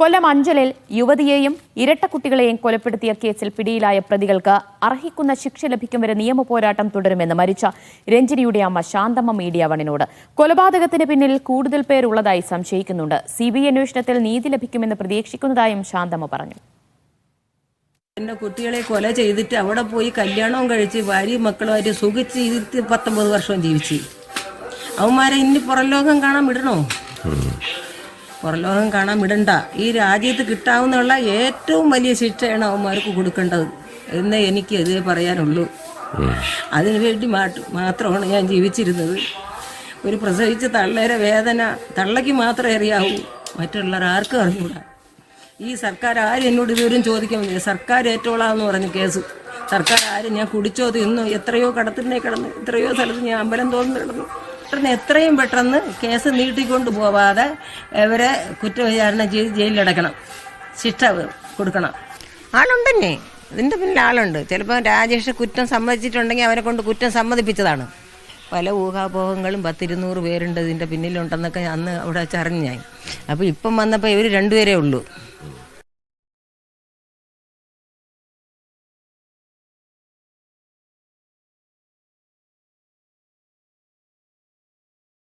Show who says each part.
Speaker 1: കൊല്ലം അഞ്ചലിൽ യുവതിയെയും ഇരട്ടക്കുട്ടികളെയും കൊലപ്പെടുത്തിയ കേസിൽ പിടിയിലായ പ്രതികൾക്ക് അർഹിക്കുന്ന ശിക്ഷ ലഭിക്കും വരെ നിയമ പോരാട്ടം തുടരുമെന്ന് മരിച്ച രഞ്ജിനിയുടെ അമ്മ ശാന്തമ്മ മീഡിയ വണിനോട് കൊലപാതകത്തിന് പിന്നിൽ കൂടുതൽ പേരുള്ളതായി സംശയിക്കുന്നുണ്ട്. സി ബി ഐ അന്വേഷണത്തിൽ നീതി ലഭിക്കുമെന്ന് പ്രതീക്ഷിക്കുന്നതായും ശാന്തമ്മ പറഞ്ഞു.
Speaker 2: എന്റെ കുട്ടികളെ കൊല ചെയ്തിട്ട് അവിടെ പോയി കല്യാണവും കഴിച്ച് ഭാര്യയും മക്കളുമായിട്ട് സുഖിച്ച് ഇരുത്തി പത്തൊമ്പത് വർഷവും ജീവിച്ച്. അവന്മാരെ ഇനി പുറം ലോകം കാണാൻ വിടണോ? പുറംലോകം കാണാൻ വിടണ്ട. ഈ രാജ്യത്ത് കിട്ടാവുന്നുള്ള ഏറ്റവും വലിയ ശിക്ഷയാണ് അവന്മാർക്ക് കൊടുക്കേണ്ടത് എന്നേ എനിക്ക് ഇതേ പറയാനുള്ളൂ. അതിനുവേണ്ടി മാത്രമാണ് ഞാൻ ജീവിച്ചിരുന്നത്. ഒരു പ്രസവിച്ച തള്ളേരെ വേദന തള്ളയ്ക്ക് മാത്രമേ അറിയാവൂ. മറ്റുള്ളവർ ആർക്കും അറിഞ്ഞൂടാ. ഈ സർക്കാർ ആരും എന്നോട് ഇതുവരും ചോദിക്കാൻ വന്നില്ല സർക്കാർ ഏറ്റോളാന്ന് പറഞ്ഞു കേസ്. സർക്കാർ ആരും ഞാൻ കുടിച്ചോ തിന്നു എത്രയോ കടത്തിനെ കിടന്നു എത്രയോ സ്ഥലത്ത് ഞാൻ അമ്പലം തോന്നുന്നു പെട്ടെന്ന് എത്രയും പെട്ടെന്ന് കേസ് നീട്ടിക്കൊണ്ട് പോവാതെ ഇവരെ കുറ്റവിചാരണ ചെയ്ത് ജയിലിലടക്കണം. ശിക്ഷ കൊടുക്കണം. ആളുണ്ടെന്നെ. ഇതിന്റെ പിന്നിൽ ആളുണ്ട്. ചിലപ്പോൾ രാജേഷ് കുറ്റം സമ്മതിച്ചിട്ടുണ്ടെങ്കിൽ അവരെ കൊണ്ട് കുറ്റം സമ്മതിപ്പിച്ചതാണ്. പല ഊഹാപോഹങ്ങളും പത്തിരുന്നൂറ് പേരുണ്ട് ഇതിന്റെ പിന്നിലുണ്ടെന്നൊക്കെ അന്ന് അവിടെ വെച്ചറിഞ്ഞു ഞാൻ. അപ്പോൾ ഇപ്പം വന്നപ്പോൾ ഇവർ രണ്ടുപേരേ ഉള്ളൂ.